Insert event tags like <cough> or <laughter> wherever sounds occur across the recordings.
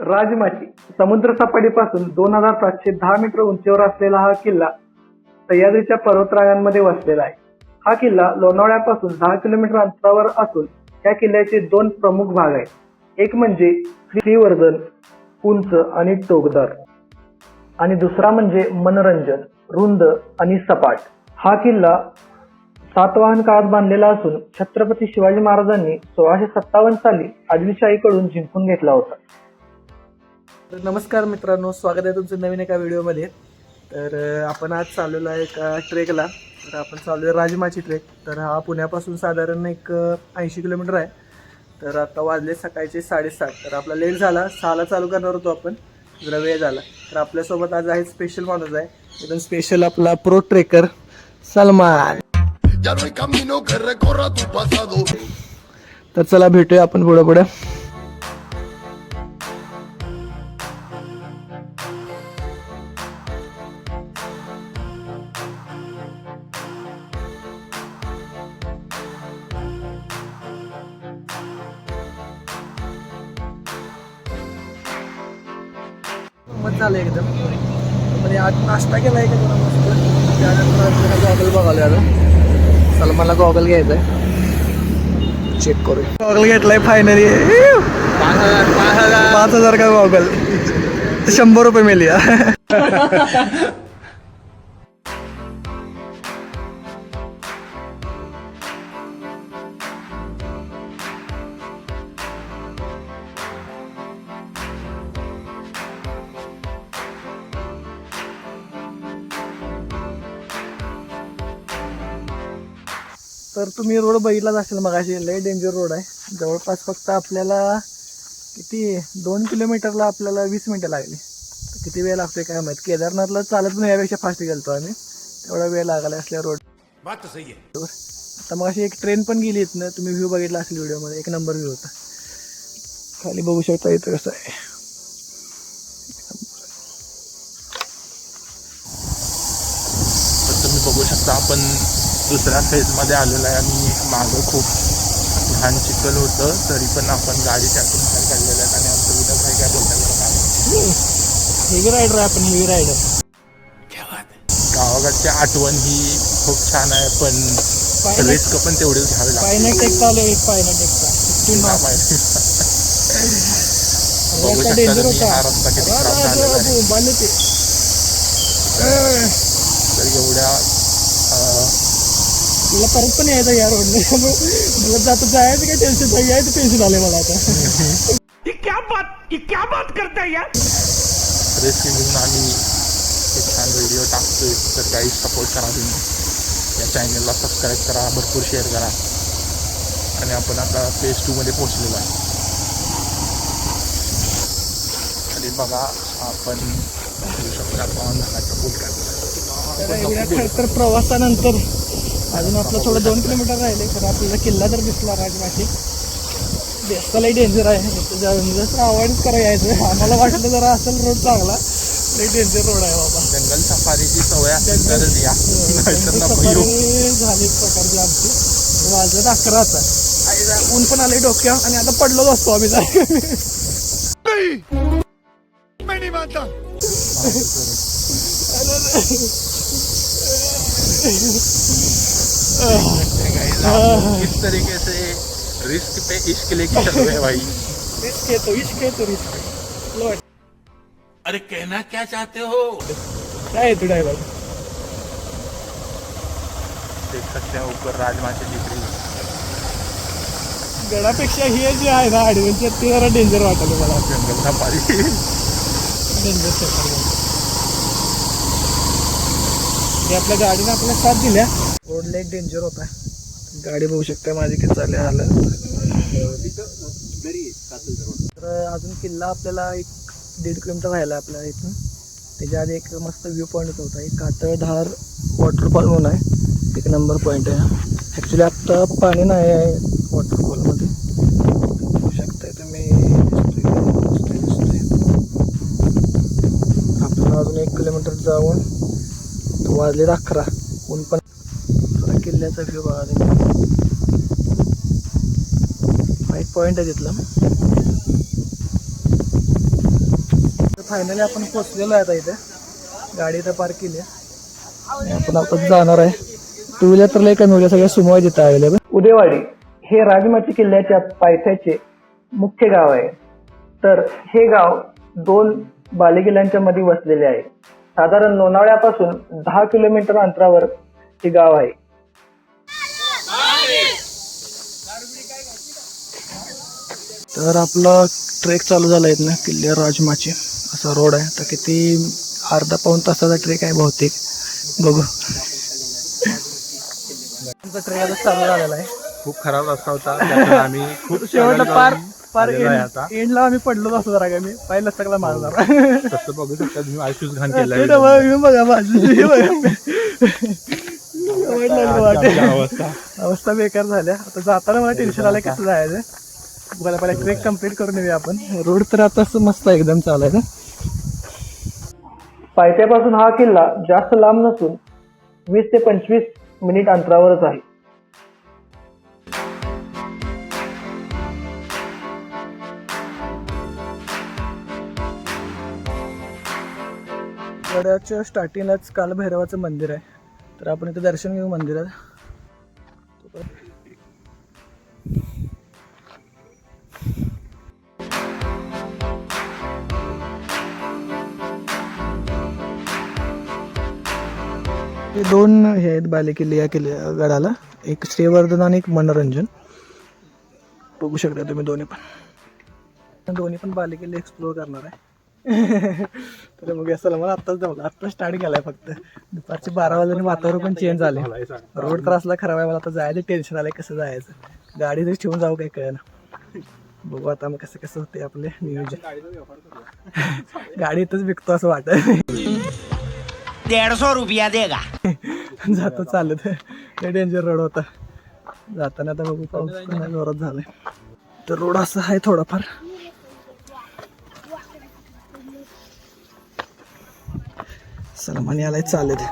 राजमाची समुद्र सपाटीपासून दोन हजार सातशे दहा मीटर उंचीवर असलेला हा किल्ला सह्याद्रीच्या पर्वतरांगांमध्ये वसलेला आहे. हा किल्ला लोणावळ्यापासून दहा किलोमीटर अंतरावर असून या किल्ल्याचे दोन प्रमुख भाग आहेत. एक म्हणजे श्रीवर्धन उंच आणि टोकदार. आणि दुसरा म्हणजे मनोरंजन रुंद आणि सपाट. हा किल्ला सातवाहन काळात बांधलेला असून छत्रपती शिवाजी महाराजांनी सोळाशे सत्तावन्न साली आदिलशाहीकडून जिंकून घेतला होता. तर नमस्कार मित्रांनो स्वागत आहे तुमचं नवीन एका व्हिडिओमध्ये. तर आपण आज चाललेलो आहे एका ट्रेकला. तर आपण चाललो आहे राजमाची ट्रेक. तर हा पुण्यापासून साधारण एक ऐंशी किलोमीटर आहे. तर आता वाजले सकाळचे साडेसात. तर आपला लेट झाला. सहाला चालू करणार होतो आपण. जरा वेळ झाला. तर आपल्यासोबत आज आहे स्पेशल माणूस आहे. एकदम स्पेशल आपला प्रो ट्रेकर सलमान. तर चला भेटूया आपण पुढं पुढं मत झालं एकदम. म्हणजे आज नाश्ता केला आहे का मस्त? त्यानंतर गॉगल बघायला आता सलमानला गॉगल घ्यायचं आहे चेक करू गॉगल घेतलाय फायनली पाच हजार. का गॉगल? शंभर रुपये मिळली <laughs> तर तुम्ही रोड बघितलाच असेल मग अशी लय डेंजर रोड आहे. जवळपास फक्त आपल्याला किती दोन किलोमीटरला आपल्याला वीस मिनटं लागली. तर किती वेळ लागतोय काय माहीत. केदारनाथला चालत पण यापेक्षा फास्ट गेलतो आम्ही. तेवढा वेळ लागला असल्या रोड आता मग अशी एक ट्रेन पण गेली इथनं. तुम्ही व्ह्यू बघितला असेल व्हिडिओमध्ये एक नंबर व्ह्यू होता. खाली बघू शकता इथं कसं आहे तर तुम्ही बघू शकता आपण दुसऱ्या फेजमध्ये आलेलो आहे आणि मागं खूप लहान चिखल होतं तरी पण आपण गाडी त्यातून बाहेर काढलेल्या आहेत आणि आमचं विनोद भाई काय बोलतात. हेवी रायडर आहे आपण हेवी रायडर गावाकडची आठवण ही खूप छान आहे पण रिस्क पण तेवढीच घ्यावी लागते. <laughs> एवढ्या मला परत पण यायचं या रोडने <laughs> मला जाता जायचं काय टेन्शन नाही. यायचं टेन्शन आले मला आता. रिस्क घेऊन आम्ही एक छान व्हिडिओ टाकतोय. तर काही सपोर्ट करा तुम्ही. या चॅनलला सबस्क्राईब करा. भरपूर शेअर करा. आणि आपण आता फेज टूमध्ये पोहोचलेलो आहे. आणि बघा आपण शकता प्रवासानंतर अजून आपलं थोडं दोन किलोमीटर राहिले तर आपल्याला किल्ला तर दिसला राजमाची बेस्तालाही डेंजर आहे. जसं अवॉइडच करा यायचं. आम्हाला वाटलं जरा असेल रोड चांगला. लई डेंजर रोड आहे बाबा. जंगल सफारीची सवय असेल तरच या. नाहीतर नको सफारी येऊ. झाली प्रकारची आमची. वाजत अकरा आता आणि जरा ऊन पण आले डोक्यावर. आणि आता पडलोच असतो आम्ही जाय <laughs> किस तरीके से रिस्क पे इश्क लेके चल रहे हैं भाई? रिस्क येतो इश्क येतो रिस्क लोट अरे कहना क्या चाहते हो? काय येतो ड्रायव्हर देख सकते हैं ऊपर राजमाची डिग्री गडापेक्षा हे जे आहे ना ॲडव्हेंचर ते जरा डेंजर वाटलं मला. जंगल सफारी डेंजर सफारी हे आपल्या गाडीने आपल्याला साथ दिल्या रोडला एक डेंजर होता. गाडी बघू शकता माझी किती चालली हालत तर अजून किल्ला आपल्याला एक दीड किलोमीटर राहिला आपल्या इथून. त्याच्या आधी एक मस्त व्ह्यू पॉईंट होता. एक कातळधार वॉटरफॉल म्हणून आहे. एक नंबर पॉईंट आहे. ॲक्च्युली आत्ता पाणी नाही आहे वॉटरफॉलमध्ये बघू शकताय तुम्ही. आपल्याला अजून एक किलोमीटर जाऊन वाजले अकरा. ऊन पण किल्ल्याचा व्ह्यू बघा तुम्ही. हा एक पॉईंट आहे तिथला. फायनली आपण पोचलेलो आहे आता इथे. गाडी इथं पार्क केली आहे. आपण आता जाणार आहे. टू व्हीलर तर लय कमी होईल सगळ्या सुमो आहेत इथं अवेलेबल उदेवाडी हे राजमाची किल्ल्याच्या पायथ्याचे मुख्य गाव आहे. तर हे गाव दोन बालेकिल्ल्यांच्या मध्ये वसलेले आहे. साधारण लोणावळ्यापासून दहा किलोमीटर अंतरावर हे गाव आहे. तर आपला ट्रेक चालू झाला आहे ना किल्ले राजमाची. असा रोड आहे. तर किती अर्धा पाऊन तासाचा ट्रेक आहे बहुतेक. बघू. आमचा ट्रेक आता चालू झालेला आहे. खूप खराब रस्ता होता. त्यातून आम्ही खूप शेवटला पार पार आहे आता. एंडला आम्ही पडलो असतो जरा मी पाहिलं सगळं माझा तसं बघू शकता तुम्ही. आयुष्यूच घाण केलं ते डबा घेऊन बघा माझी हे बघा. <laughs> अवस्था. बेकार झाल्या. आता जाताना मला टेन्शन आलं कसं जायचं. बघायला पहिला ट्रेक कंप्लीट करून येऊया आपण. रोड तर आता असं मस्त एकदम चालायचं पायथ्यापासून हा किल्ला जास्त लांब नसून वीस ते पंचवीस मिनिट अंतरावरच आहे. गडाच्या स्टार्टिंगलाच कालभैरवाचं मंदिर आहे. तर आपण इथं दर्शन घेऊ मंदिरात हे दोन हे आहेत बालेकिल्ले या किल्ल्या गडाला. एक श्रीवर्धन आणि एक मनोरंजन. बघू शकता तुम्ही दोन्ही पण. दोन्ही पण बालेकिल्ले एक्सप्लोअर करणार आहे. <laughs> तर मग असं मला आत्ताच जमलं आत्ता स्टार्ट केलाय फक्त. दुपारचे बारा वाजल्याने वातावरण पण चेंज झाले रोड त्रासला खराब आहे मला आता जायला टेन्शन आलंय कसं जायचं. गाडी जरी ठेवून जाऊ काय कळलं बघू आता मग कसं कसं होते आपले नियोजन. <laughs> गाडीतच विकतो असं वाटत. <laughs> डेढ़ सौ रुपया देगा <laughs> जातो चालत. लय डेंजर रोड होता. जाताना आता बघू पाऊस नाही जोरात झालाय. तर रोड असा आहे थोडाफार. सलमान यालाय चालत.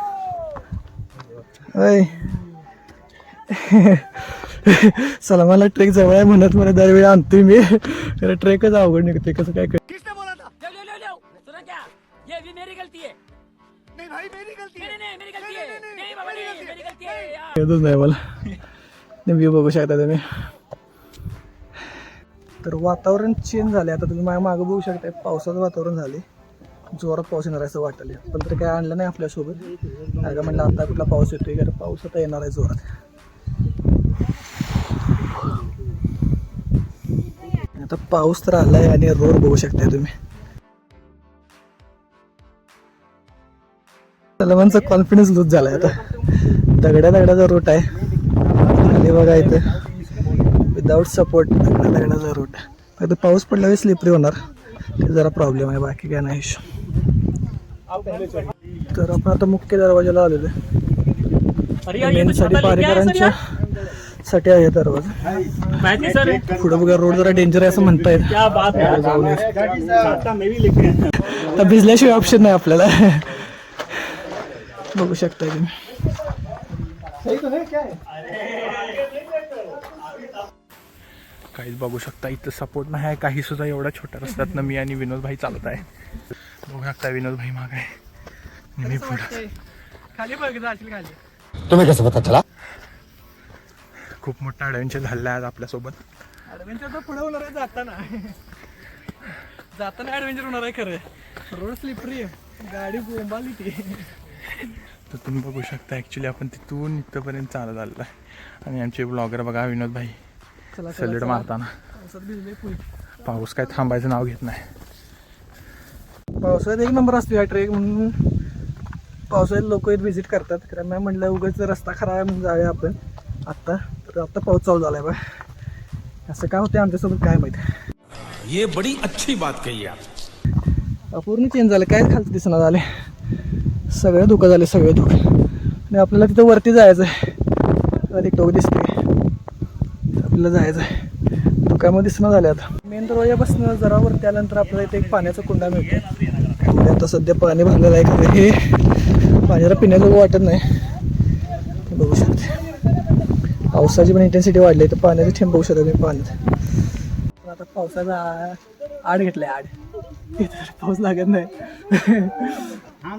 अय <laughs> सलमानला ट्रेक जवळ आहे म्हणत मला दरवेळी आणतोय मी. ट्रेकच अवघड निघते कसं काय कर नहीं भाई मेरी गलती है। नहीं नहीं मेरी गलती है। नहीं बाबा नहीं मेरी गलती है। यार। येतच नाही मला व्ह्यू बघू शकता तुम्ही। तर वातावरण चेंज झाले आता तुम्ही माझ्या मागं बघू शकता पावसाचं वातावरण झाले जोरात पाऊस येणार आहे असं वाटले पण तर काय आणलं नाही आपल्यासोबत. अगं म्हणलं आता कुठला पाऊस येतोय कारण पाऊस आता येणार आहे जोरात. आता पाऊस तर आलाय आणि रोड बघू शकताय तुम्ही. सलमानचा कॉन्फिडन्स लूज झालाय आता. दगड्या दगडाचा रूट आहे. खाली बघा इथं. विदाऊट सपोर्ट दगड्या दगडाचा रूट फक्त पाऊस पडल्यावर स्लिपरी होणार. ते जरा प्रॉब्लेम आहे बाकी काय नाही. तर आपण आता मुख्य दरवाजाला आलेलो आहे. मेनसाठी पारेकरांच्या साठी आहे दरवाजा. पुढे बघा रोड जरा डेंजर आहे असं येऊ. आता भिजल्याशिवाय ऑप्शन नाही आपल्याला. बघू शकता तुम्ही. काहीच बघू शकता इथं सपोर्ट नाही आहे काही सुद्धा एवढ्या छोट्या रस्त्यातनं मी आणि विनोद भाई चालत आहे. बघू शकता विनोद भाई माग आहे. मी पुढं. खाली खाली. तुम्हें कैसे पता चला. खूप मोठा ॲडव्हेंचर झालेला आहे आज आपल्यासोबत. ॲडव्हेंचर तर पुढे होणार आहे जाताना. जाताना ॲडव्हेंचर होणार आहे खरं. रोड स्लिपरी आहे. गाडी बोंबाली ती. तर तुम्ही बघू शकता ॲक्च्युली आपण तिथून इथंपर्यंत चालत आलेलो आहे. आणि आमचे ब्लॉगर बघा विनोद भाई चला सलेड मारताना. पाऊस काय थांबायचं नाव घेत नाही. पावसाळ्यात एक नंबर असतो हा ट्रेक म्हणून. पावसाळ्यात लोक इथे व्हिजिट करतात. कारण नाही म्हणलं उगाच रस्ता खराब आहे म्हणून जाऊया आपण. आत्ता तर आत्ता पाऊस चालू झालाय बा असं काय होतं आमच्यासोबत काय माहिती? ये बड़ी अच्छी बात कही आप। पूर्ण चेंज झालं. काय खालचं दिसणार झाले सगळे धुकं झाले सगळे धुकं. आणि आपल्याला तिथं वरती जायचं आहे अधिक टोक दिसते आपल्याला जायचं आहे धुक्यामध्ये दिसणं झाले आता. मेन दरवाजापासून जरा वरती आल्यानंतर आपल्याला इथे एक पाण्याचा कुंडा मिळतो म्हणजे आता सध्या पाणी भरलेलं आहे खरं. हे पाण्याला पिण्याचं वाटत नाही. बघू शकते. पावसाची पण इंटेन्सिटी वाढली तर पाण्याचे थेंब बघू शकता तुम्ही पाण्यात. पण आता पावसाचा आड घेतलंय आड. पाऊस लागत नाही.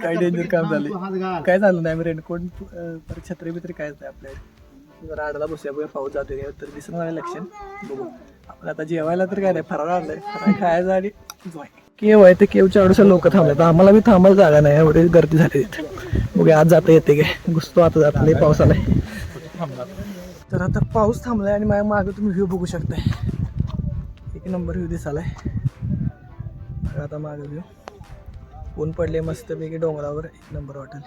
काय डेंजर काम झालंय? काय झालं नाही रेनकोट परत छत्री बित्री कायच नाही आपल्याकडे जरा आडला बसूया बघूया पाऊस जातोय तर दिसून नाही लक्षण बघू. आपण आता जेवायला तर काय नाही फराळ आणलंय. फराळ खायचं आणि केव आहे ते केवच्या अडूसा लोक थांबले तर आम्हाला बी थांबायला जागा नाही एवढी गर्दी झाली तिथे. बघूया आज जाता येते काय? घुसतो आता जात नाही पाऊस आलाय. तर आता पाऊस थांबलाय आणि माझ्या मागे तुम्ही व्ह्यू बघू शकताय. एक नंबर व्ह्यू दिसालाय बघा आता मागे व्ह्यू ऊन पडले मस्तपैकी डोंगरावर एक नंबर वाटेल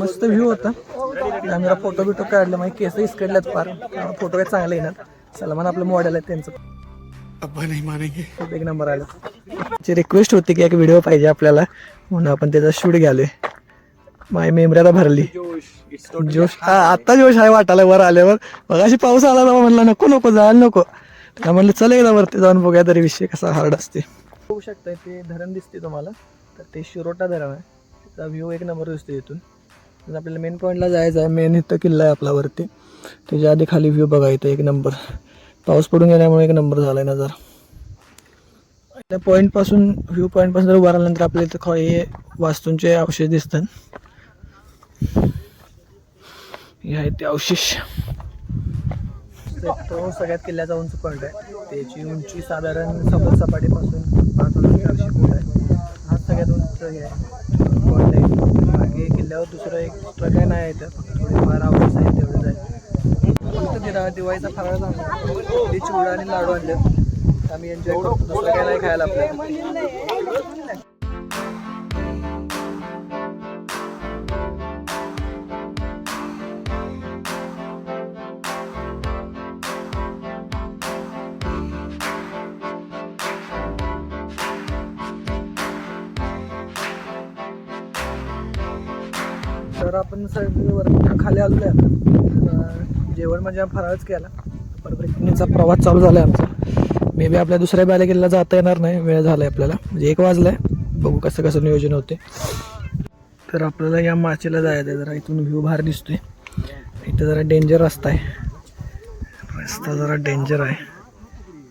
मस्त व्ह्यू होता. आम्ही फोटो बिटो काढले माहिती केस इसकडल्यात फार. फोटो काय चांगले येणार. सलमान आपलं मॉडेल आहे त्यांचं. एक नंबर आला. त्याची रिक्वेस्ट होती की एक व्हिडिओ पाहिजे आपल्याला म्हणून आपण त्याचा शूट घ्यालोय. माय मेमऱ्याला भरली. जोश हा आता जोश आहे वाटायला वर आल्यावर. मग अशी पाऊस आला तेव्हा म्हणलं नको नको जायला नको. त्या म्हणलं चल एकदा वरती जाऊन बघूया तरी विषय कसा हार्ड असते बघू शकताय ते धरण दिसते तुम्हाला. तर ते शिरोटा धरण आहे. त्याचा व्ह्यू एक नंबर दिसतो इथून. तर आपल्याला मेन पॉईंटला जायचं आहे. मेन इथं किल्ला आहे आपल्यावरती त्याच्या आधी खाली व्ह्यू बघा इथं एक नंबर पाऊस पडून गेल्यामुळे एक नंबर झाला आहे ना नजर त्या पॉईंटपासून व्ह्यू पॉईंटपासून जर उभा राहिल्यानंतर आपल्या इथं हे वास्तूंचे अवशेष दिसतात. हे आहेत ते अवशेष. तो सगळ्यात किल्ल्याचा उंच पॉईंट आहे. त्याची उंची साधारण समुद्र सपाटीपासून पाच हजार चारशे फूट आहे. हा सगळ्यात उंच हे आहे. बाकी दुसरं एक एक्स्ट्रा काय नाही आहे इथं. थोडीफार आवडच आहे तेवढंच आहे. फक्त दिरा दिवाळीचा फराळ झाला. ते चिवडा आणि लाडू आणले. आम्ही एन्जॉय करतो. दुसरं काय नाही खायला आपल्याला. तर आपण सगळे खाली आलेलो आहे आता. तर जेवण म्हणजे फराळच केला. परत प्रवास चालू झाला आहे आमचा. मे बी आपल्या दुसऱ्या बॅलेगेला जाता येणार नाही. वेळ झाला आहे आपल्याला. म्हणजे एक वाजलाय. बघू कसं कसं नियोजन होते तर आपल्याला या माचेला जायचं आहे. जरा इथून व्ह्यू बाहेर दिसतोय. इथं जरा डेंजर रस्ता आहे. रस्ता जरा डेंजर आहे.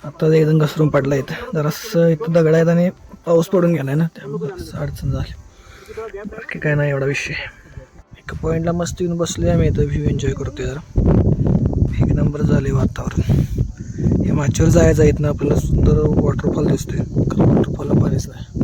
आता एकदम घसरून पडला इथं. जरासं इथं दगड आहेत आणि पाऊस पडून गेलाय ना. त्यामुळे अडचण झाली. बाकी काय नाही एवढा विषय. एका पॉईंटला मस्त येऊन बसले आम्ही. इथं व्ह्यू एन्जॉय करतोय जरा. एक नंबर झाले वातावरण. हे माचीवर जायचं आहे इथनं. आपल्याला सुंदर वॉटरफॉल दिसतोय. कारण वॉटरफॉलला पाणीच नाही.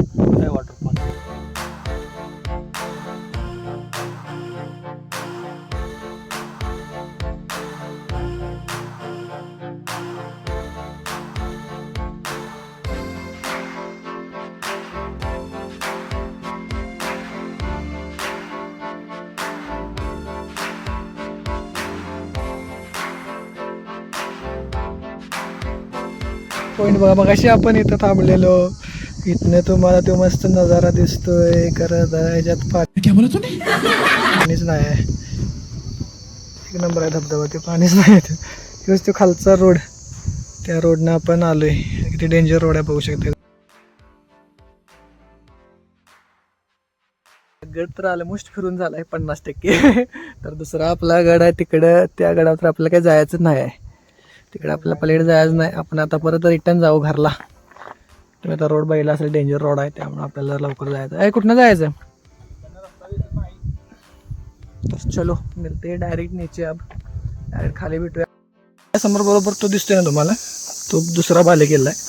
पॉईंट बघा मग अशी आपण इथं थांबलेलो. इथनं तुम्हाला तो मस्त नजारा दिसतोय करत ह्याच्यात पाणी पाणीच नाही. आहे एक नंबर आहे धबधबा ते पाणीच नाही आहे. हेच तो खालचा रोड. त्या रोडनं आपण आलोय. किती डेंजर रोड आहे बघू शकता. गड तर ऑलमोस्ट फिरून झालाय पन्नास टक्के. तर दुसरा आपला गड आहे तिकडं. त्या गडावर आपल्याला काही जायचं नाही आहे. तिकडे आपल्याला पलीकडे जायचं नाही. आपण आता परत रिटर्न जाऊ घरला. तुम्ही आता रोड बघायला असेल डेंजर रोड आहे त्यामुळे आपल्याला लवकर जायचं. आहे कुठनं जायचं? चलो मिळते डायरेक्ट नीचे अब. डायरेक्ट खाली भेटूया. समोर बरोबर तो दिसतोय ना तुम्हाला? तो दुसरा बालेकिल्ला आहे.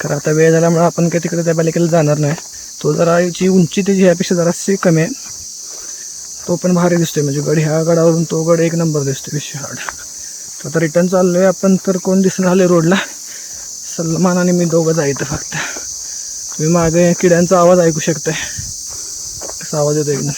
कारण आता वेळ झाल्यामुळे आपण काही तिकडे त्या बालेकिल्ला जाणार नाही. तो जरा जी उंची त्याची ह्यापेक्षा जराशी कमी आहे. तो पण भारी दिसतोय म्हणजे गड ह्या गडावरून तो गड एक नंबर दिसतोय विशाड आता रिटर्न चाललोय आपण तर कोण दिसून आले रोडला? सलमान आणि मी दोघं जायचं फक्त. तुम्ही मागे किड्यांचा आवाज ऐकू शकताय. कसा आवाज येतो एकदम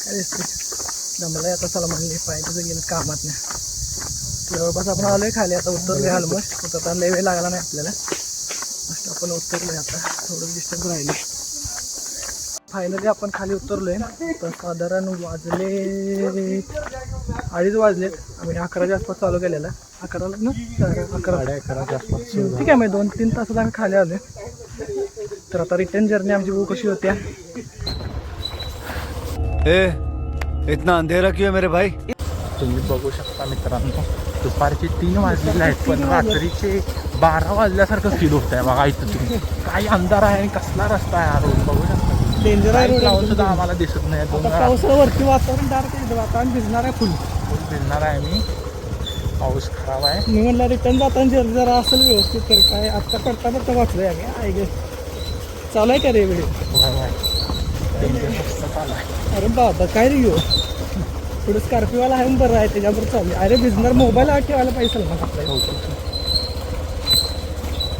काय दमलाय आता चला पाहिजे गेलं कामात नाही जवळपास आपण आलोय खाली? आता उतरलोय ऑलमोस्ट आता लय वेळ लागला नाही आपल्याला. मस्त आपण उतरलोय आता. थोडं डिस्टन्स राहिले फायनली आपण खाली उतरलोय. तर साधारण वाजले अडीच वाजलेत. आम्ही अकराच्या आसपास चालू केलेला. अकराला ना? अकरा. अकराच्या आसपास ठीक आहे मी दोन तीन तासात आम्ही खाली आलोय. तर आता रिटर्न जर्नी आमची बुक कशी होत्या ए इतना अंधेरा क्यों है मेरे भाई? तुम्ही बघू शकता मित्रांनो दुपारचे तीन वाजलेले आहेत पण रात्रीचे बारा वाजल्यासारखं फील होत आहे बघा इथं तुम्ही. काही अंधार आहे आणि कसला रस्ता आहे हा रोड बघू शकता डेंजर आहे. सुद्धा आम्हाला दिसत नाही पावसावरती वातावरण डार्क आहे वातावरण भिजणार आहे फुल. फिरणार आहे मी पाऊस खराब आहे. मी म्हणलं रिटर्न जाताना जर जरा असेल व्यवस्थित तर काय आत्ता पडता पडता वाचलोय आम्ही आय गे. चालू आहे का रे व्हिडिओ? चालू आहे. अरे बाबा काय रे पुढे स्कॉर्पिओवाला आहे बरं आहे त्याच्याबरोबर चालू आहे. अरे बिझनर मोबाईल आठ ठेवायला पैसे मग आपल्याला.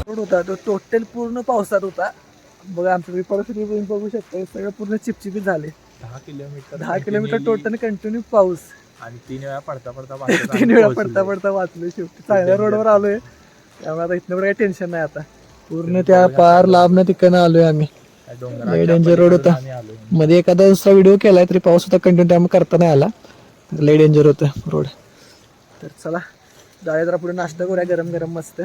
रोड होता तो टोटल पूर्ण पावसात होता. बघा आमचं मी परिस्थिती तुम्ही बघू शकता सगळं पूर्ण चिपचिपीत झाले. दहा किलोमीटर दहा किलोमीटर टोटल कंटिन्यू पाऊस. आणि तीन वेळा पडता पडता <laughs> तीन वेळा. पडता पडता वाचलोय शेवटी चांगल्या रोडवर आलोय. त्यामुळे आता इथनं काही टेन्शन नाही आता. पूर्ण त्या पार लांब तिकडनं आलोय आम्ही. danger road होता. मध्ये एखादा दुसरा व्हिडिओ केलाय तरी पाऊस होता कंटिन्यू त्यामुळे करता नाही आला. लय डेंजर होतं रोड तर चला जाऊया जरा पुढे नाश्ता करूया गरम गरम मस्त.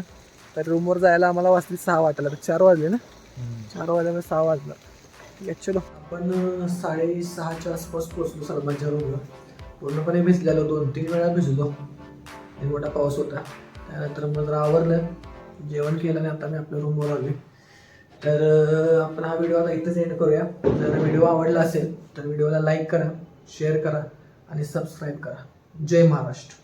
तर रूमवर जायला आम्हाला वाजली सहा वाटला तर चार वाजले ना? चार वाजल्यामुळे सहा वाजला. चलो. आपण साडेसहाच्या आसपास पोहोचलो सरपंचच्या रूमला पूर्णपणे भिजलेलो दोन तीन वेळा भिजलो. लय मोठा पाऊस होता. त्यानंतर मग जरा आवरलं. जेवण केलं आणि आता मी आपल्या रूमवर आलोय. तर आपण हा व्हिडिओ आता इथंच एंड करूया. जर व्हिडिओ आवडला असेल तर व्हिडिओला लाईक करा शेअर करा. आणि सबस्क्राईब करा. जय महाराष्ट्र.